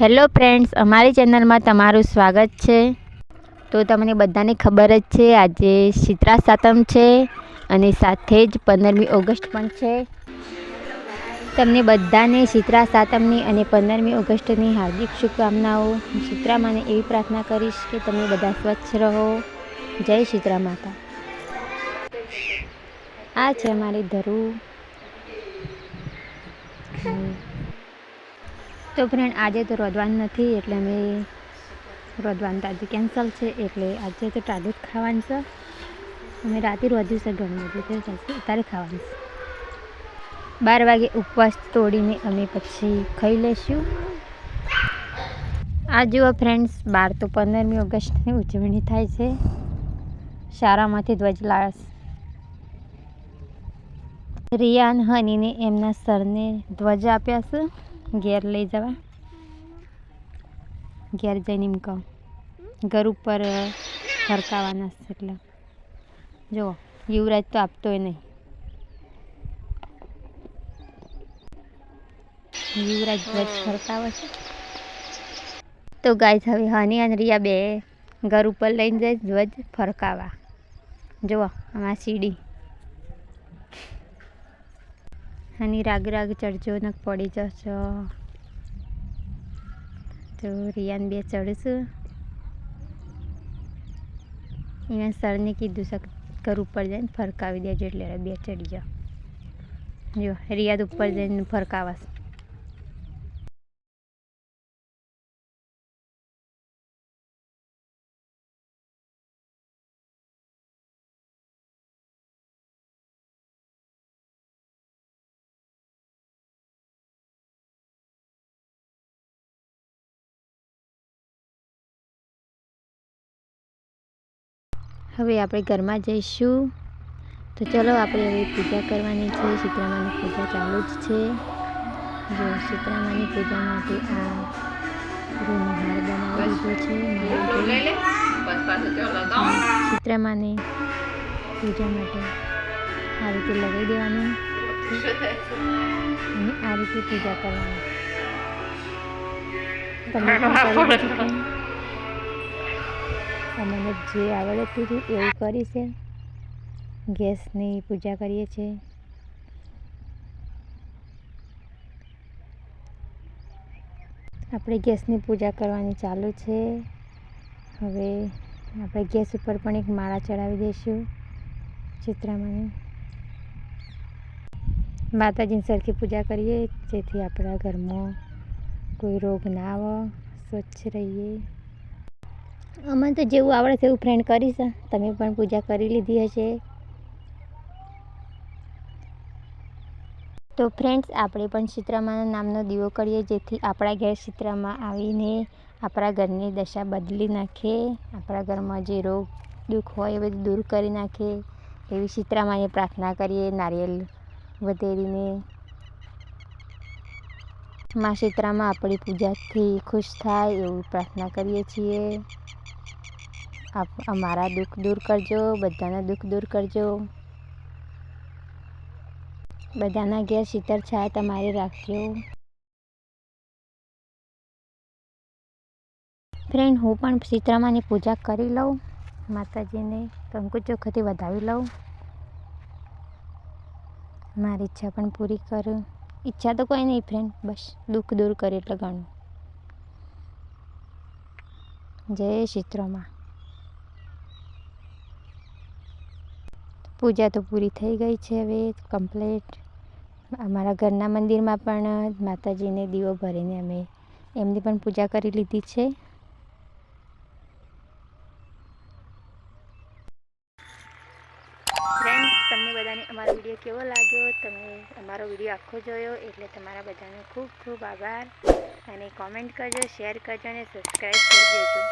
Hello friends અમારી ચેનલમાં તમારું સ્વાગત છે. તો તમને બધાને ખબર જ છે, આજે શીતળા સાતમ છે અને સાથે જ પંદરમી ઓગસ્ટ પણ છે. તમને બધાને શીતળા સાતમની અને પંદરમી ઓગસ્ટની હાર્દિક શુભકામનાઓ. હું માને એવી પ્રાર્થના કરીશ કે તમે બધા સ્વચ્છ રહો. જય શીતળા માતા. આ છે અમારી ધરુ. તો ફ્રેન્ડ આજે તો રોદવાનું નથી, એટલે અમે રોદવાનું તો કેન્સલ છે, એટલે આજે તો ટાઢું જ ખાવાનું છે. અમે રાતે રોધ્યું છે ઘણું બધું ચાલશે અત્યારે ખાવાનું છે. બાર વાગે ઉપવાસ તોડીને અમે પછી ખાઈ લઈશું. આ જુઓ ફ્રેન્ડ્સ બાર તો પંદરમી ઓગસ્ટની ઉજવણી થાય છે. શાળામાંથી ધ્વજ લાશ રિયાન હનીને એમના સરને ધ્વજ આપ્યા છે. ઘેર લઈ જવા. ઘેર જઈને એમ કહું. ઘર ઉપર ફરકાવાના છે એટલે. જુઓ, યુવરાજ તો આપતોય નહીં. યુવરાજ ધ્વજ ફરકાવે છે. તો ગાય હવે હની અને રિયા બે ઘર ઉપર લઈને જાય ધ્વજ ફરકાવા. જુઓ, આમાં સીડી. અને રાગ રાગ ચડજો ને પડી જશો. તો રિયાન બે ચડશું. એના સરને કીધું છે ઘર ઉપર જઈને ફરકાવી દેજો એટલે બે ચડી જાઓ. જો, રિયાદ ઉપર જઈને ફરકાવાશ. હવે આપણે ઘરમાં જઈશું. તો ચલો આપણે હવે પૂજા કરવાની છે. શીતળામાની પૂજા ચાલુ જ છે. જો શીતળામાની પૂજા માટે આ રૂનો હાર બનાવી દીધો છે. શીતળામાની પૂજા માટે આ રીતે લગાવી દેવાનું. અને આ રીતે પૂજા કરવાની. તમે અમને જે આવડતું હતું એવું કરી છે. ગેસની પૂજા કરીએ છીએ. આપણે ગેસની પૂજા કરવાની ચાલુ છે. હવે આપણે ગેસ ઉપર પણ એક માળા ચડાવી દઈશું ચિત્રામાની. માતાજીની સરખી પૂજા કરીએ જેથી આપણા ઘરમાં કોઈ રોગ ના આવે, સ્વચ્છ રહીએ. અમને તો જેવું આવડે છે એવું ફ્રેન્ડ કરીશ. તમે પણ પૂજા કરી લીધી હશે. તો ફ્રેન્ડ્સ આપણે પણ ચિત્રામાના નામનો દીવો કરીએ, જેથી આપણા ઘેર ચિત્રામાં આવીને આપણા ઘરની દશા બદલી નાખે. આપણા ઘરમાં જે રોગ, દુઃખ હોય એ બધું દૂર કરી નાખે. એવી ચિત્રામાને પ્રાર્થના કરીએ, નારિયેલ વધેરીને. મા ચિત્રામાં આપણી પૂજાથી ખુશ થાય એવું પ્રાર્થના કરીએ છીએ. આપ, અમારા દુઃખ દૂર કરજો, બધાના દુઃખ દૂર કરજો. બધાના ઘેર શીતળ છાયા તમારે રાખજો. ફ્રેન્ડ, હું પણ શીતળામાની પૂજા કરી લઉં. માતાજીને કંકુ ચોખાથી વધાવી લઉં. મારી ઈચ્છા પણ પૂરી કરું, ઈચ્છા તો કોઈ નહીં ફ્રેન્ડ, બસ દુઃખ દૂર કરે એટલે ઘણું. જય શીતળામાં. પૂજા તો પૂરી થઈ ગઈ છે હવે કમ્પ્લીટ અમારા ઘરના મંદિરમાં પણ માતાજીને દીવો ભરીને અમે એમની પણ પૂજા કરી લીધી છે. ફ્રેન્ડ્સ તમને બધાને અમારો વીડિયો કેવો લાગ્યો? તમે અમારો વીડિયો આખો જોયો, એટલે તમારા બધાનો ખૂબ ખૂબ આભાર. અને કોમેન્ટ કરજો શેર કરજો અને સબસ્ક્રાઈબ કરી દેજો